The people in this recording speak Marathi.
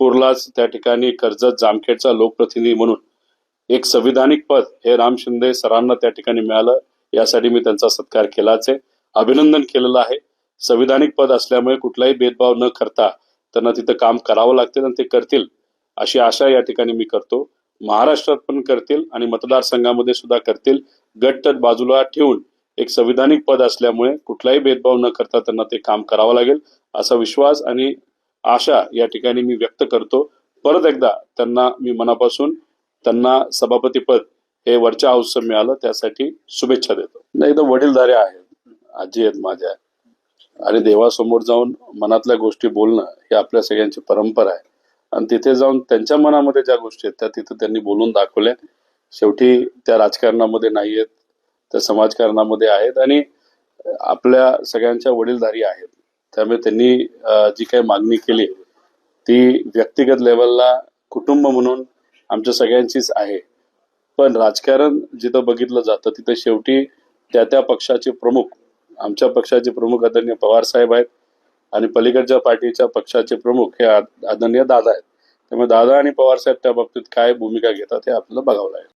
नागपूरलाच त्या ठिकाणी कर्जत जामखेडचा लोकप्रतिनिधी म्हणून एक संविधानिक पद हे राम शिंदे सरांना त्या ठिकाणी मिळालं. यासाठी मी त्यांचा सत्कार केलाच आहे. अभिनंदन केलेलं आहे. संविधानिक पद असल्यामुळे कुठलाही भेदभाव न करता त्यांना तिथं काम करावं लागते आणि ते करतील अशी आशा या ठिकाणी मी करतो. महाराष्ट्रात पण करतील आणि मतदारसंघामध्ये सुद्धा करतील. गट बाजूला ठेवून एक संविधानिक पद असल्यामुळे कुठलाही भेदभाव न करता त्यांना ते काम करावं लागेल असा विश्वास आणि आशा या ठिकाणी मी व्यक्त करतो. परत एकदा त्यांना मी मनापासून त्यांना सभापतीपद हे वरच्या हाऊसचं मिळालं त्यासाठी शुभेच्छा देतो. नाही तर वडीलधारे आहेत आजी आहेत माझ्या. आणि देवासमोर जाऊन मनातल्या गोष्टी बोलणं हे आपल्या सगळ्यांची परंपरा आहे. आणि तिथे जाऊन त्यांच्या मनामध्ये ज्या गोष्टी आहेत त्या तिथे त्यांनी बोलून दाखवल्या. शेवटी त्या राजकारणामध्ये नाही आहेत त्या समाजकारणामध्ये आहेत. आणि आपल्या सगळ्यांच्या वडीलधारी आहेत. त्यामुळे त्यांनी जी काही मागणी केली ती व्यक्तिगत लेवलला कुटुंब म्हणून आमच्या सगळ्यांचीच आहे. पण राजकारण जिथं बघितलं जातं तिथं शेवटी त्या त्या पक्षाचे प्रमुख आमच्या पक्षाचे प्रमुख आदरणीय पवार साहेब आहेत आणि पलीकडच्या पार्टीच्या पक्षाचे प्रमुख हे आदरणीय दादा आहेत. त्यामुळे दादा आणि पवार साहेब त्या बाबतीत काय भूमिका घेतात हे आपल्याला बघावं लागेल.